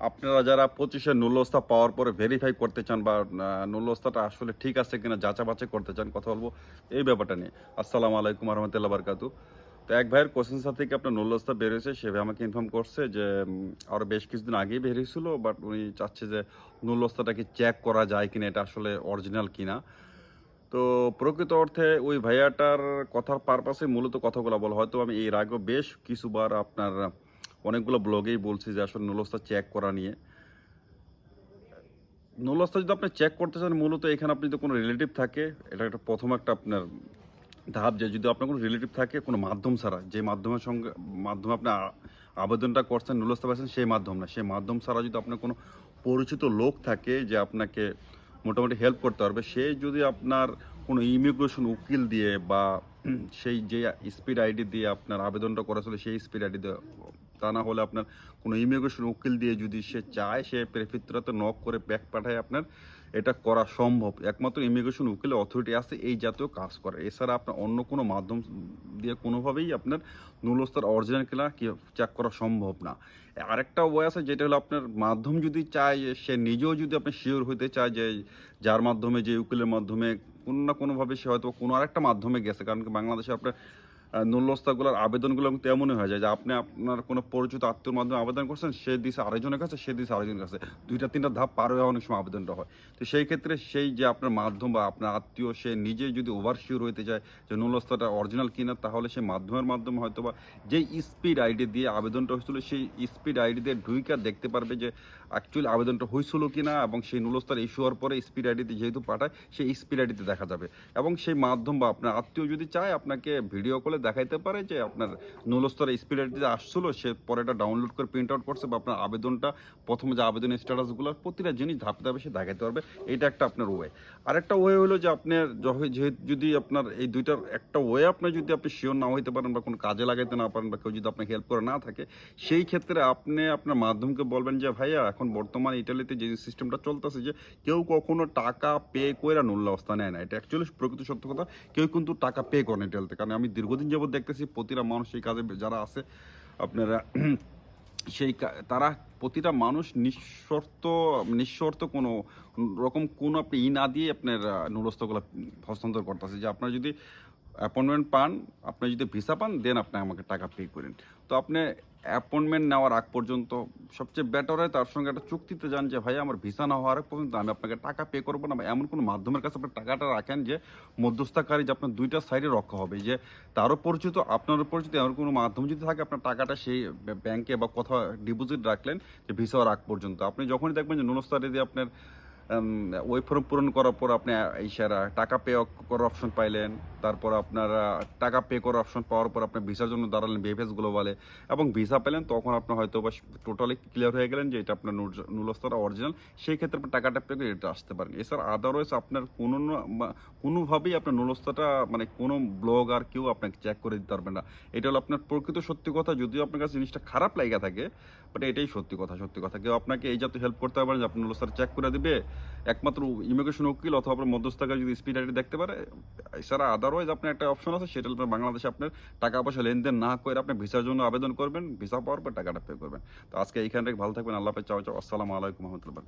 আপনারা যারা পঁচিশে নুলস্তা পাওয়ার পরে ভেরিফাই করতে চান বা নুলস্তাটা আসলে ঠিক আছে কিনা যাচা বাছাই করতে চান কথা বলব এই ব্যাপারটা নিয়ে। আসসালামু আলাইকুম রহমতুল্লাহ বারকাতু। তো এক ভাইয়ের কোশ্চেন থেকে আপনার নুলস্তা বেরিয়েছে সে ভাই আমাকে ইনফর্ম করছে যে উম, আরও বেশ কিছুদিন আগেই বেরিয়েছিল বাট উনি চাচ্ছে যে নুলস্তাটাকে চেক করা যায় কিনা এটা আসলে অরিজিনাল কিনা। তো প্রকৃত অর্থে ওই ভাইয়াটার কথার পারপাসে মূলত কথাগুলো বলা। হয়তো আমি এর আগেও বেশ কিছুবার আপনার অনেকগুলো ব্লগেই বলছি যে আসলে নুলস্তা চেক করা নিয়ে। নুলস্তা যদি আপনি চেক করতে চান, মূলত এখানে আপনি যদি কোনো রিলেটিভ থাকে, এটা একটা প্রথম একটা আপনার ধাপ যে যদি আপনার কোনো রিলেটিভ থাকে, কোনো মাধ্যম ছাড়া, যে মাধ্যমের সঙ্গে, মাধ্যমে আপনি আবেদনটা করছেন, নুলস্তা পাচ্ছেন সেই মাধ্যম না। সেই মাধ্যম ছাড়া যদি আপনার কোনো পরিচিত লোক থাকে যে আপনাকে মোটামুটি হেল্প করতে পারবে, সে যদি আপনার কোনো ইমিগ্রেশন উকিল দিয়ে বা সেই যে স্পিড আইডি দিয়ে আপনার আবেদনটা করেছিল, সেই স্পিড আইডি দিয়ে তা না হলে আপনার কোনো ইমিগ্রেশন উকিল দিয়ে যদি সে চায়, সে প্রেফিত্রাতে নক করে ব্যাক পাঠায় আপনার, এটা করা সম্ভব। একমাত্র ইমিগ্রেশন উকিল অথরিটি আছে, এই জাতীয় কাজ করে এছাড়া আপনার অন্য কোনো মাধ্যম দিয়ে কোনোভাবেই আপনার নুলস্তার অরিজিনাল কিনা কি চেক করা সম্ভব না। আরেকটা ওয়ে আছে, যেটা হলো আপনার মাধ্যম যদি চায় যে সে নিজেও যদি আপনি শিওর হইতে চায় যে যার মাধ্যমে, যে উকিলের মাধ্যমে, কোনো না কোনোভাবে সে হয়তো কোনো আরেকটা মাধ্যমে গেছে। কারণ বাংলাদেশে আপনার নুল্লস্তাগুলোর আবেদনগুলো তেমনই হয়ে যায় যে আপনি আপনার কোনো পরিচিত আত্মীয়র মাধ্যমে আবেদন করছেন, সে দিছে আরেকজনের কাছে, সে দিছে আরেকজনের কাছে। দুইটা, তিনটা ধাপ পার হয়ে অনেক সময় আবেদনটা হয়। তো সেই ক্ষেত্রে সেই যে আপনার মাধ্যম বা আপনার আত্মীয়, সে নিজে যদি ওভার শিওর হইতে চায় যে নুলস্তাটা অরিজিনাল কিনা, তাহলে সেই মাধ্যমের মাধ্যমে হয়তো বা যেই স্পিড আইডি দিয়ে আবেদনটা হয়েছিল, সেই স্পিড আইডি দিয়ে ঢুইকা দেখতে পারবে যে অ্যাকচুয়ালি আবেদনটা হয়েছিল কিনা এবং সেই নুলস্তার ইস্যু হওয়ার পরে স্পিড আইডিতে যেহেতু পাঠায়, সেই স্পিড আইডিতে দেখা যাবে। এবং সেই মাধ্যম বা আপনার আত্মীয় যদি চায়, আপনাকে ভিডিও কলে দেখাইতে পারে যে আপনার নুলস্তর স্পিড যে আসছিল, সে পরে এটা ডাউনলোড করে প্রিন্ট আউট করছে বা আপনার আবেদনটা, প্রথমে যে আবেদনের স্ট্যাটাসগুলো প্রতিটা জিনিস ধাপে ধাপে সে দেখাইতে পারবে। এটা একটা আপনার ওয়ে আরেকটা ওয়ে হলো যে আপনার যেহেতু যদি আপনার এই দুইটার একটা ওয়ে আপনি যদি আপনি শিওর না হইতে পারেন বা কোনো কাজে লাগাইতে না পারেন বা কেউ যদি আপনাকে হেল্প করে না থাকে, সেই ক্ষেত্রে আপনি আপনার মাধ্যমকে বলবেন যে, ভাইয়া, এখন বর্তমান ইটালিতে যে সিস্টেমটা চলতেছে যে, কেউ কখনো টাকা পে করে নুল্লা অবস্থা নেয় না। এটা অ্যাকচুয়ালি প্রকৃত সত্য কথা। কেউ কিন্তু টাকা পে করে না ইটালিতে কারণ আমি দীর্ঘদিন যাবত দেখতেছি প্রতিটা মানুষ এই কাজে যারা আছে, আপনারা সেই তারা প্রতিটা মানুষ নিঃশর্ত নিঃশর্ত কোনো রকম কোনো আপনি ই না দিয়ে আপনার নুরস্তগুলো হস্তান্তর করতেছে। যে আপনার যদি অ্যাপয়েন্টমেন্ট পান, আপনি যদি ভিসা পান, দেন আপনি আমাকে টাকা পে করেন। তো আপনি অ্যাপয়েন্টমেন্ট নেওয়ার আগ পর্যন্ত সবচেয়ে বেটার হয়, তার সঙ্গে একটা চুক্তিতে যান যে, ভাই, আমার ভিসা না হওয়ার আগ পর্যন্ত আমি আপনাকে টাকা পে করব না। এমন কোনো মাধ্যমের কাছে আপনি টাকাটা রাখেন যে, মধ্যস্থকারী যে আপনার দুইটা সাইডে রক্ষা হবে, যে তারও পরিচিত আপনারও পরিচিত, এমন কোনো মাধ্যম যদি থাকে, আপনার টাকাটা সেই ব্যাংকে বা কোথাও ডিপোজিট রাখলেন যে ভিসা হওয়ার আগ পর্যন্ত। আপনি যখনই দেখবেন যে নুনস্তারে দিয়ে আপনার ওই ফর্ম পূরণ করার পর আপনি এই সারা টাকা পে করার অপশন পাইলেন, তারপর আপনার টাকা পে করার অপশন পাওয়ার পর আপনি ভিসার জন্য দাঁড়ালেন বিএফএস গ্লোবালে এবং ভিসা পেলেন, তখন আপনি হয়তো বা টোটালি ক্লিয়ার হয়ে গেলেন যে এটা আপনার নুলস্তারা অরিজিনাল সেই ক্ষেত্রে আপনি টাকাটা পে করে এটা আসতে পারেন। এছাড়া আদারওয়াইজ আপনার কোনো কোনোভাবেই আপনার নুলস্তাটা মানে কোনো ব্লগ আর কেউ আপনাকে চেক করে দিতে পারবে না। এটা হলো আপনার প্রকৃত সত্যি কথা। যদিও আপনার কাছে জিনিসটা খারাপ লাগা থাকে বাট এটাই সত্যি কথা সত্যি কথা। কেউ আপনাকে এই জাতীয় হেল্প করতে পারেন যে আপনার নুলস্তার চেক করে দিবে। একমাত্র ইমিগ্রেশন উকিল অথবা আপনার মধ্যস্থকারী যদি স্পিড আইডি দেখতে পারে, এছাড়া আদারওয়াইজ আপনার একটা অপশন আছে, সেটা আপনার বাংলাদেশে আপনার টাকা পয়সা লেনদেন না করে আপনি ভিসার জন্য আবেদন করবেন, ভিসা পাওয়ার পর টাকাটা পে করবেন। তো আজকে এইখান থেকে ভালো থাকবেন, আল্লাহ চাও চাও, আসসালামু আলাইকুম, রহমতুল্লাহ